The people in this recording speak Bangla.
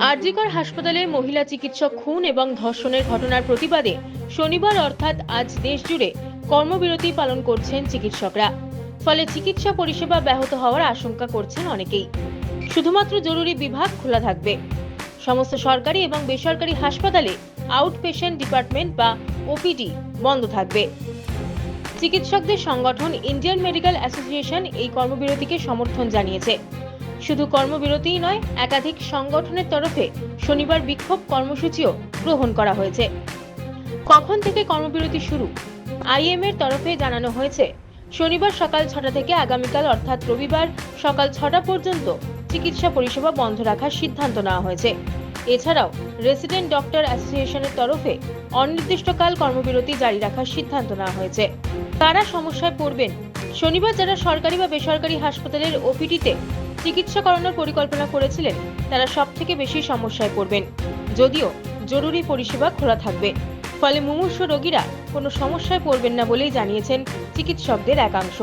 আরজিকর হাসপাতালে মহিলা চিকিৎসক খুন এবং ধর্ষণের ঘটনার প্রতিবাদে শনিবার অর্থাৎ আজ দেশজুড়ে কর্মবিরতি পালন করছেন চিকিৎসকরা। ফলে চিকিৎসা পরিষেবা ব্যাহত হওয়ার আশঙ্কা করছেন অনেকেই। শুধুমাত্র জরুরি বিভাগ খোলা থাকবে। সমস্ত সরকারি এবং বেসরকারি হাসপাতালে আউট পেশেন্ট ডিপার্টমেন্ট বা ওপিডি বন্ধ থাকবে। চিকিৎসকদের সংগঠন ইন্ডিয়ান মেডিকেল অ্যাসোসিয়েশন এই কর্মবিরতিকে সমর্থন জানিয়েছে। শুধু কর্মবিরতিই নয়, একাধিক সংগঠনের তরফে শনিবার বিক্ষোভ কর্মসূচিও গ্রহণ করা হয়েছে। কখন থেকে কর্মবিরতি শুরু? আইএম এর তরফে জানানো হয়েছে, শনিবার সকাল ছটা থেকে আগামীকাল অর্থাৎ রবিবার সকাল ছটা পর্যন্ত চিকিৎসা পরিষেবা বন্ধ রাখার সিদ্ধান্ত নেওয়া হয়েছে। এছাড়াও রেসিডেন্ট ডক্টর অ্যাসোসিয়েশনের তরফে অনির্দিষ্টকাল কর্মবিরতি জারি রাখার সিদ্ধান্ত নেওয়া হয়েছে। তারা সমস্যায় পড়বেন? শনিবার যারা সরকারি বা বেসরকারি হাসপাতালের ওপিডিতে চিকিৎসা করানোর পরিকল্পনা করেছিলেন, তারা সব থেকে বেশি সমস্যায় পড়বেন। যদিও জরুরি পরিষেবা খোলা থাকবে। ফলে মুমূর্ষ রোগীরা কোনো সমস্যায় পড়বেন না বলেই জানিয়েছেন চিকিৎসকদের একাংশ।